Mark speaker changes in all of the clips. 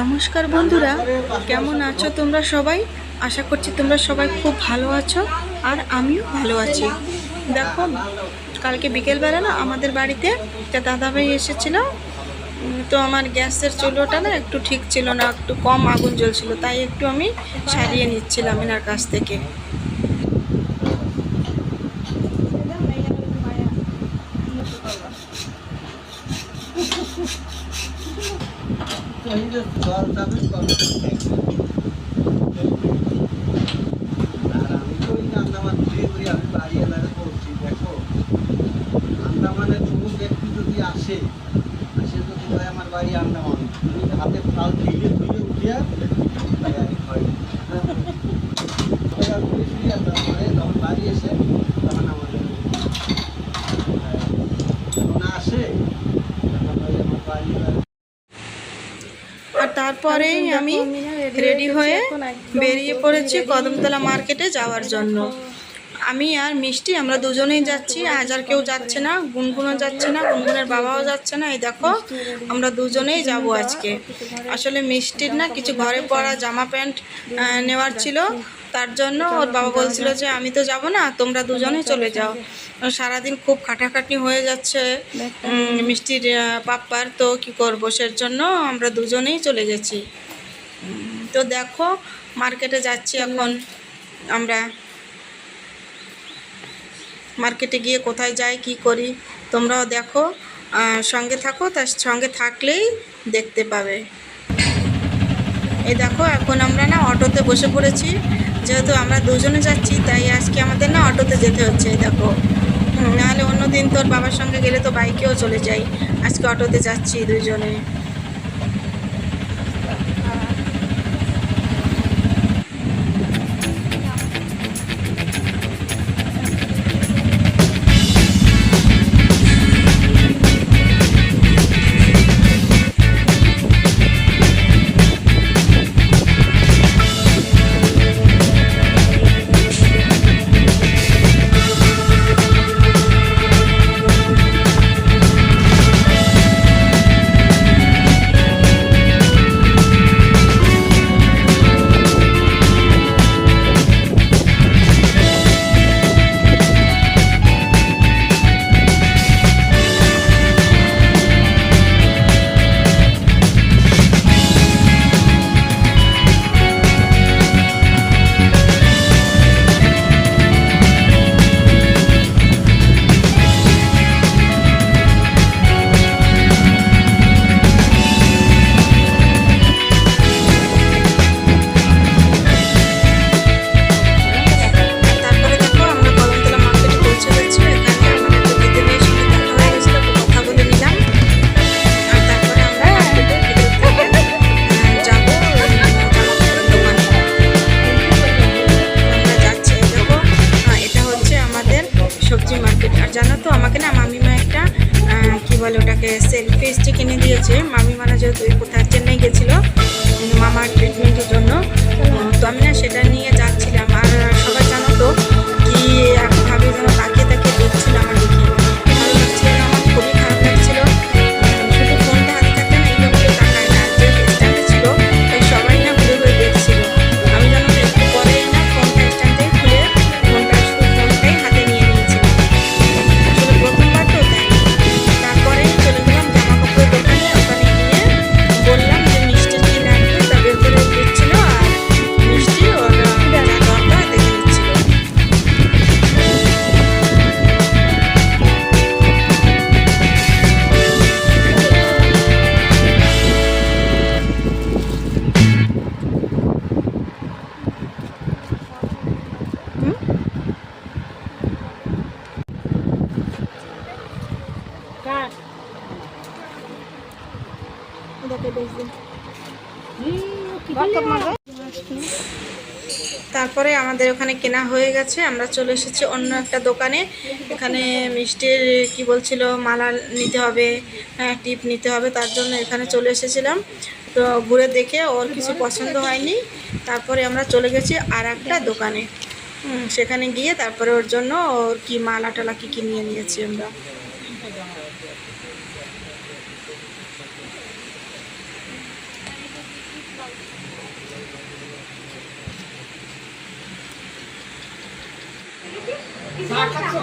Speaker 1: নমস্কার বন্ধুরা, কেমন আছো তোমরা সবাই? আশা করছি তোমরা সবাই খুব ভালো আছো আর আমিও ভালো আছি। দেখো, কালকে বিকেলবেলা না আমাদের বাড়িতে একটা দাদাভাই এসেছিল। তো আমার গ্যাসের চুলোটা না একটু ঠিক ছিল না, একটু কম আগুন জ্বলছিল, তাই একটু আমি সারিয়ে নিচ্ছিলাম এনার কাছ থেকে।
Speaker 2: আন্দামানের কোনো ব্যক্তি যদি আসে আসে যদি আমার বাড়ি আন্দামান তুমি হাতে ফাল ধুইলে ধুইলে উঠিয়া তাই আমি হয় তারপরে যখন বাড়ি এসে তখন আমাদের যখন আসে তখন ওই আমার বাড়ি
Speaker 1: আর তারপরেই আমি রেডি হয়ে বেরিয়ে পড়েছি কদমতলা মার্কেটে যাওয়ার জন্য। আমি আর মিষ্টি আমরা দুজনেই যাচ্ছি আজ আর কেউ যাচ্ছে না গুনগুনও যাচ্ছে না গুনগুনের বাবাও যাচ্ছে না এই দেখো আমরা দুজনেই যাব আজকে। আসলে মিষ্টির না কিছু ঘরে পরা জামা প্যান্ট নেওয়ার ছিল। তার জন্য ওর বাবা বলছিল যে আমি তো যাব না তোমরা দুজনেই চলে যাও। সারাদিন খুব খাটাখাটনি হয়ে যাচ্ছে। মিষ্টির পাপ্পার তো কি করব? সের জন্য আমরা দুজনেই চলে গেছি। তো দেখো মার্কেটে যাচ্ছি এখন আমরা। মার্কেটে গিয়ে কোথায় যাই কি করি তোমরাও দেখো। সঙ্গে থাকো তার সঙ্গে থাকলেই দেখতে পাবে। এই দেখো এখন আমরা না অটোতে বসে পড়েছি। যেহেতু আমরা দুজনে যাচ্ছি তাই আজকে আমাদের না অটোতে যেতে হচ্ছে এই দেখো। নাহলে অন্যদিন তোর বাবার সঙ্গে গেলে তো বাইকেও চলে যাই। আজকে অটোতে যাচ্ছি দুজনে। বলে ওটাকে সেলফি স্টিক কিনে দিয়েছে। মামি মানা যেহেতু কোথায়, চেন্নাই গেছিল। মামার ট্রিটমেন্টের জন্য। তো আমি না সেটা নিয়ে তারপরে আমাদের ওখানে কেনা হয়ে গেছে। আমরা চলে এসেছি অন্য একটা দোকানে। এখানে মিষ্টির কি বলছিল মালা নিতে হবে হ্যাঁ টিপ নিতে হবে তার জন্য এখানে চলে এসেছিলাম। তো ঘুরে দেখে ওর কিছু পছন্দ হয়নি। তারপরে আমরা চলে গেছি আর একটা দোকানে সেখানে গিয়ে তারপরে ওর জন্য ওর কি মালা টালা কী কী নিয়ে নিয়েছি আমরা।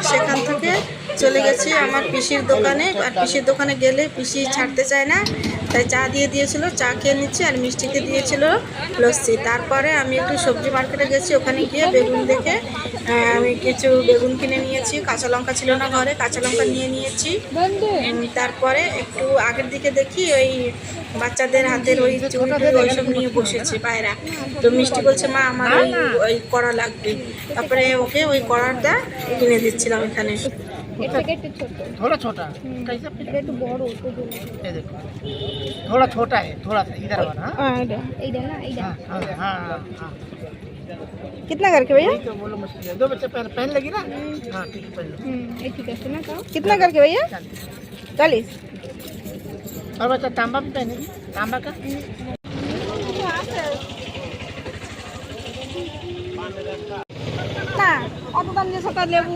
Speaker 1: সেখান থেকে চলে গেছি আমার পিসির দোকানে। আর পিসির দোকানে গেলে পিসি ছাড়তে চায় না। তাই চা দিয়ে দিয়েছিল, চা খেয়ে নিচ্ছি আর মিষ্টিকে দিয়েছিল লস্যি। তারপরে আমি একটু সবজি মার্কেটে গেছি, ওখানে গিয়ে বেগুন দেখে আমি কিছু বেগুন কিনে নিয়েছি, কাঁচা লঙ্কা ছিল না ঘরে, কাঁচা লঙ্কা নিয়ে নিয়েছি। তারপরে একটু আগের দিকে দেখি ওই বাচ্চাদের হাতের ওই চুল ওইসব নিয়ে বসেছে পায়রা। তো মিষ্টি বলছে, মা, আমার ওই ওই কড়া লাগবে। তারপরে ওকে ওই কড়াটা কিনে দিচ্ছিলাম এখানে।
Speaker 3: এর থেকে একটু ছোট
Speaker 4: थोड़ा छोटा कैसे
Speaker 3: এটা একটু বড় তো জন্য।
Speaker 4: ये देखो थोड़ा छोटा है थोड़ा सा इधर वाला हाँ
Speaker 3: এইটা না এইটা
Speaker 4: हाँ हाँ हाँ हाँ, हाँ
Speaker 1: कितना करके भैया
Speaker 4: यही तो बोलो मुश्किल है दो बच्चे पहन पहन लगी ना हाँ ठीक है पहन लो
Speaker 3: হুম এই ঠিক আছে না তাও
Speaker 1: कितना करके भैया
Speaker 4: चालीस।
Speaker 1: चालीस
Speaker 4: और बच्चा तांबा भी पहनेगी तांबा का
Speaker 3: না অত দাম দিয়ে সকাল লেবু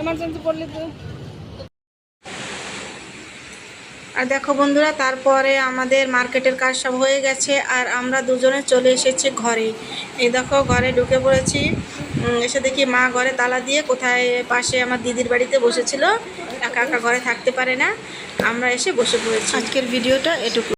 Speaker 3: এমার্জেন্সি পড়লে তো।
Speaker 1: আর দেখো বন্ধুরা তারপরে আমাদের মার্কেটের কাজ সব হয়ে গেছে আর আমরা দুজনে চলে এসেছি ঘরে। এই দেখো ঘরে ঢুকে পড়েছি। এসে দেখি মা ঘরে তালা দিয়ে কোথায় পাশে আমার দিদির বাড়িতে বসেছিল। একা একা ঘরে থাকতে পারে না। আমরা এসে বসে পড়েছি। আজকের ভিডিওটা এটুকু।